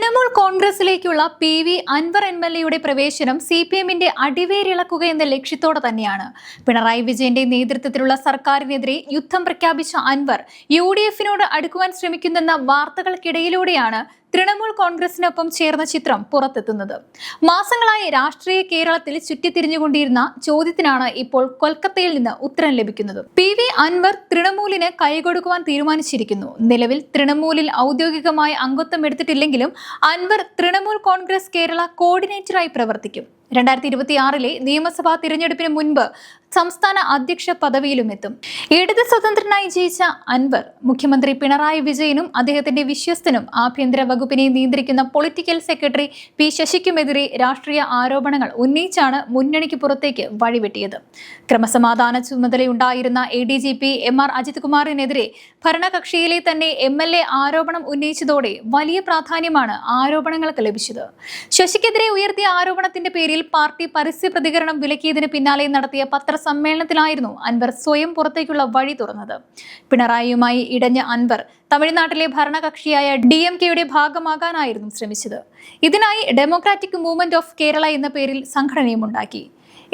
ആണ് Trinamool കോൺഗ്രസിലേക്കുള്ള P V Anvar M L എയുടെ പ്രവേശനം സി പി എമ്മിന്റെ അടിവേരിളക്കുക എന്ന ലക്ഷ്യത്തോടെ തന്നെയാണ്. പിണറായി വിജയന്റെ നേതൃത്വത്തിലുള്ള സർക്കാരിനെതിരെ യുദ്ധം പ്രഖ്യാപിച്ച അൻവർ യു ഡി എഫിനോട് അടുക്കുവാൻ ശ്രമിക്കുന്നെന്ന വാർത്തകൾക്കിടയിലൂടെയാണ് തൃണമൂൽ കോൺഗ്രസിനൊപ്പം ചേർന്ന ചിത്രം പുറത്തെത്തുന്നത്. മാസങ്ങളായി രാഷ്ട്രീയ കേരളത്തിൽ ചുറ്റിത്തിരിഞ്ഞുകൊണ്ടിരുന്ന ചോദ്യത്തിനാണ് ഇപ്പോൾ കൊൽക്കത്തയിൽ നിന്ന് ഉത്തരം ലഭിക്കുന്നത്. പി വി അൻവർ തൃണമൂലിന് കൈകൊടുക്കുവാൻ തീരുമാനിച്ചിരിക്കുന്നു. നിലവിൽ തൃണമൂലിൽ ഔദ്യോഗികമായ അംഗത്വം എടുത്തിട്ടില്ലെങ്കിലും അൻവർ തൃണമൂൽ കോൺഗ്രസ് കേരള കോർഡിനേറ്ററായി പ്രവർത്തിക്കും. രണ്ടായിരത്തി ഇരുപത്തി ആറിലെ നിയമസഭാ തിരഞ്ഞെടുപ്പിന് മുൻപ് സംസ്ഥാന അധ്യക്ഷ പദവിയിലും എത്തും ഇടത് സ്വതന്ത്രനായി ജയിച്ച അൻവർ മുഖ്യമന്ത്രി പിണറായി വിജയനും അദ്ദേഹത്തിന്റെ വിശ്വസ്തനും ആഭ്യന്തര വകുപ്പിനെ നിയന്ത്രിക്കുന്ന പൊളിറ്റിക്കൽ സെക്രട്ടറി പി ശശിക്കുമെതിരെ രാഷ്ട്രീയ ആരോപണങ്ങൾ ഉന്നയിച്ചാണ് മുന്നണിക്ക് പുറത്തേക്ക് വഴിവെട്ടിയത്. ക്രമസമാധാന ചുമതലയുണ്ടായിരുന്ന A D G P M R Ajith കുമാറിനെതിരെ ഭരണകക്ഷിയിലെ തന്നെ എം എൽ എ ആരോപണം ഉന്നയിച്ചതോടെ വലിയ പ്രാധാന്യമാണ് ആരോപണങ്ങൾക്ക് ലഭിച്ചത്. ശശിക്കെതിരെ ഉയർത്തിയ ആരോപണത്തിന്റെ പേരിൽ പാർട്ടി പരസ്യ പ്രതികരണം വിലക്കിയതിന് പിന്നാലെ നടത്തിയ പത്രസമ്മേളനത്തിലായിരുന്നു അൻവർ സ്വയം പുറത്തേക്കുള്ള വഴി തുറന്നത്. പിണറായിയുമായി ഇടഞ്ഞ അൻവർ തമിഴ്നാട്ടിലെ ഭരണകക്ഷിയായ ഡി എം കെയുടെ ഭാഗമാകാനായിരുന്നു ശ്രമിച്ചത്. ഇതിനായി ഡെമോക്രാറ്റിക് മൂവ്മെന്റ് ഓഫ് കേരള എന്ന പേരിൽ സംഘടനയും ഉണ്ടാക്കി.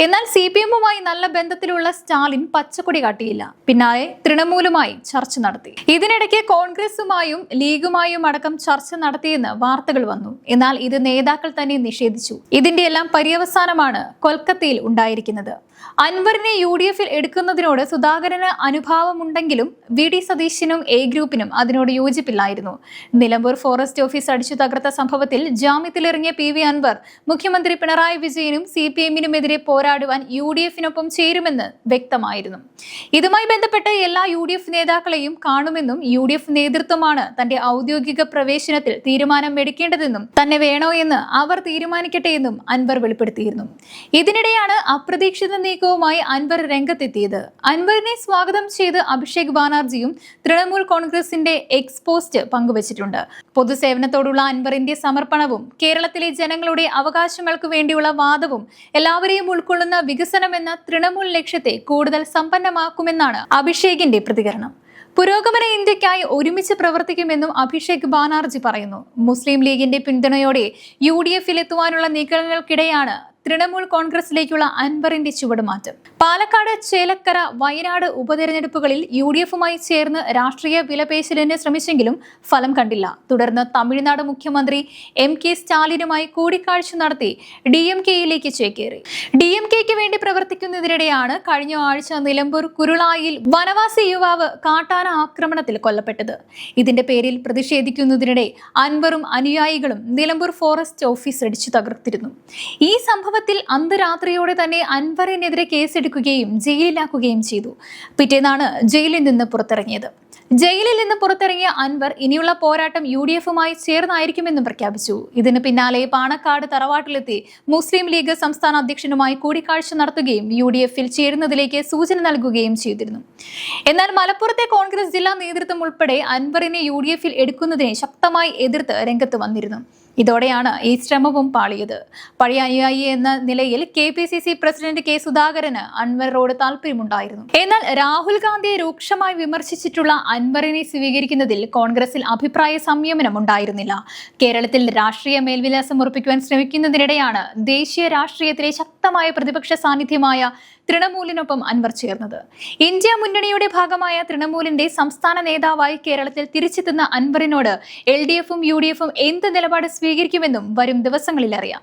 എന്നാൽ സി പി എമ്മുമായി നല്ല ബന്ധത്തിലുള്ള സ്റ്റാലിൻ പച്ചക്കൊടി കാട്ടിയില്ല. പിന്നാലെ തൃണമൂലുമായി ചർച്ച നടത്തി. ഇതിനിടയ്ക്ക് കോൺഗ്രസുമായും ലീഗുമായും അടക്കം ചർച്ച നടത്തിയെന്ന് വാർത്തകൾ വന്നു. എന്നാൽ ഇത് നേതാക്കൾ തന്നെ നിഷേധിച്ചു. ഇതിന്റെ എല്ലാം പര്യവസാനമാണ് കൊൽക്കത്തയിൽ ഉണ്ടായിരിക്കുന്നത്. അൻവറിനെ യു ഡി എഫിൽ എടുക്കുന്നതിനോട് സുധാകരന് അനുഭാവമുണ്ടെങ്കിലും വി ഡി സതീശനും എ ഗ്രൂപ്പിനും അതിനോട് യോജിപ്പില്ലായിരുന്നു. നിലമ്പൂർ ഫോറസ്റ്റ് ഓഫീസ് അടിച്ചു തകർത്ത സംഭവത്തിൽ ജാമ്യത്തിലിറങ്ങിയ പി വി അൻവർ മുഖ്യമന്ത്രി പിണറായി വിജയനും സി പി എമ്മിനുമെതിരെ പോരാടുവാൻ യു ഡി എഫിനൊപ്പം ചേരുമെന്ന് വ്യക്തമായിരുന്നു. ഇതുമായി ബന്ധപ്പെട്ട് എല്ലാ യു ഡി എഫ് നേതാക്കളെയും കാണുമെന്നും യു ഡി എഫ് നേതൃത്വമാണ് തന്റെ ഔദ്യോഗിക പ്രവേശനത്തിൽ തീരുമാനം എടുക്കേണ്ടതെന്നും തന്നെ വേണോ എന്ന് അവർ തീരുമാനിക്കട്ടെ എന്നും അൻവർ വെളിപ്പെടുത്തിയിരുന്നു. ഇതിനിടെയാണ് അപ്രതീക്ഷിത നീക്കവുമായി അൻവർ രംഗത്തെത്തിയത്. അൻവറിനെ സ്വാഗതം ചെയ്ത് അഭിഷേക് ബാനർജിയും തൃണമൂൽ കോൺഗ്രസിന്റെ എക്സ് പോസ്റ്റ് പങ്കുവച്ചിട്ടുണ്ട്. പൊതുസേവനത്തോടുള്ള അൻവറിന്റെ സമർപ്പണവും കേരളത്തിലെ ജനങ്ങളുടെ അവകാശങ്ങൾക്ക് വേണ്ടിയുള്ള വാദവും എല്ലാവരെയും ഉൾക്കൊള്ളുന്ന വികസനം എന്ന തൃണമൂൽ ലക്ഷ്യത്തെ കൂടുതൽ സമ്പന്നമാക്കുമെന്നാണ് അഭിഷേകിന്റെ പ്രതികരണം. പുരോഗമന ഇന്ത്യക്കായി ഒരുമിച്ച് പ്രവർത്തിക്കുമെന്നും അഭിഷേക് ബാനർജി പറയുന്നു. മുസ്ലിം ലീഗിന്റെ പിന്തുണയോടെ യു ഡി എഫിൽ എത്തുവാനുള്ള നീക്കങ്ങൾക്കിടെയാണ് തൃണമൂൽ കോൺഗ്രസിലേക്കുള്ള അൻവറിന്റെ ചുവടുമാറ്റം. പാലക്കാട് ചേലക്കര വയനാട് ഉപതെരഞ്ഞെടുപ്പുകളിൽ യു ഡി എഫുമായി ചേർന്ന് രാഷ്ട്രീയ വിലപേശലിന് ശ്രമിച്ചെങ്കിലും ഫലം കണ്ടില്ല. തുടർന്ന് തമിഴ്നാട് മുഖ്യമന്ത്രി എം കെ സ്റ്റാലിനുമായി കൂടിക്കാഴ്ച നടത്തി ഡി എം കെയിലേക്ക് ചേക്കേറി. ഡി എം കെക്ക് വേണ്ടി പ്രവർത്തിക്കുന്നതിനിടെയാണ് കഴിഞ്ഞ ആഴ്ച നിലമ്പൂർ കുരുളായിൽ വനവാസി യുവാവ് കാട്ടാന ആക്രമണത്തിൽ കൊല്ലപ്പെട്ടത്. ഇതിന്റെ പേരിൽ പ്രതിഷേധിക്കുന്നതിനിടെ അൻവറും അനുയായികളും നിലമ്പൂർ ഫോറസ്റ്റ് ഓഫീസ് അടിച്ചു തകർത്തിരുന്നു. ഈ സംഭവത്തിൽ അർദ്ധരാത്രിയോടെ തന്നെ അൻവറിനെതിരെ കേസെടുക്കുകയും ജയിലിലാക്കുകയും ചെയ്തു. പിറ്റേന്നാണ് ജയിലിൽ നിന്ന് പുറത്തിറങ്ങിയത്. ജയിലിൽ നിന്ന് പുറത്തിറങ്ങിയ അൻവർ ഇനിയുള്ള പോരാട്ടം യു ഡി എഫുമായി ചേർന്നായിരിക്കുമെന്നും പ്രഖ്യാപിച്ചു. ഇതിന് പിന്നാലെ പാണക്കാട് തറവാട്ടിലെത്തി മുസ്ലിം ലീഗ് സംസ്ഥാന അധ്യക്ഷനുമായി കൂടിക്കാഴ്ച നടത്തുകയും യു ഡി എഫിൽ ചേരുന്നതിലേക്ക് സൂചന നൽകുകയും ചെയ്തിരുന്നു. എന്നാൽ മലപ്പുറത്തെ കോൺഗ്രസ് ജില്ലാ നേതൃത്വം ഉൾപ്പെടെ അൻവറിനെ യു ഡി എഫിൽ എടുക്കുന്നതിനെ ശക്തമായി എതിർത്ത് രംഗത്ത് വന്നിരുന്നു. ഇതോടെയാണ് ഈ ശ്രമവും പാളിയത്. പഴയ അനുയായി എന്ന നിലയിൽ K P C C president K സുധാകരന് അൻവറിനോട് താല്പര്യമുണ്ടായിരുന്നു എന്നാൽ രാഹുൽ ഗാന്ധിയെ രൂക്ഷമായി വിമർശിച്ചിട്ടുള്ള അൻവറിനെ സ്വീകരിക്കുന്നതിൽ കോൺഗ്രസിൽ അഭിപ്രായ സംയമനം ഉണ്ടായിരുന്നില്ല. കേരളത്തിൽ രാഷ്ട്രീയ മേൽവിലാസം ഉറപ്പിക്കുവാൻ ശ്രമിക്കുന്നതിനിടെയാണ് ദേശീയ രാഷ്ട്രീയത്തിലെ ശക്തമായ പ്രതിപക്ഷ സാന്നിധ്യമായ തൃണമൂലിനൊപ്പം അൻവർ ചേർന്നത്. ഇന്ത്യ മുന്നണിയുടെ ഭാഗമായ തൃണമൂലിന്റെ സംസ്ഥാന നേതാവായി കേരളത്തിൽ തിരിച്ചെത്തുന്ന അൻവറിനോട് എൽ ഡി എഫും യു ഡി എഫും എന്ത് നിലപാട് സ്വീകരിക്കുമെന്നും വരും ദിവസങ്ങളിൽ അറിയാം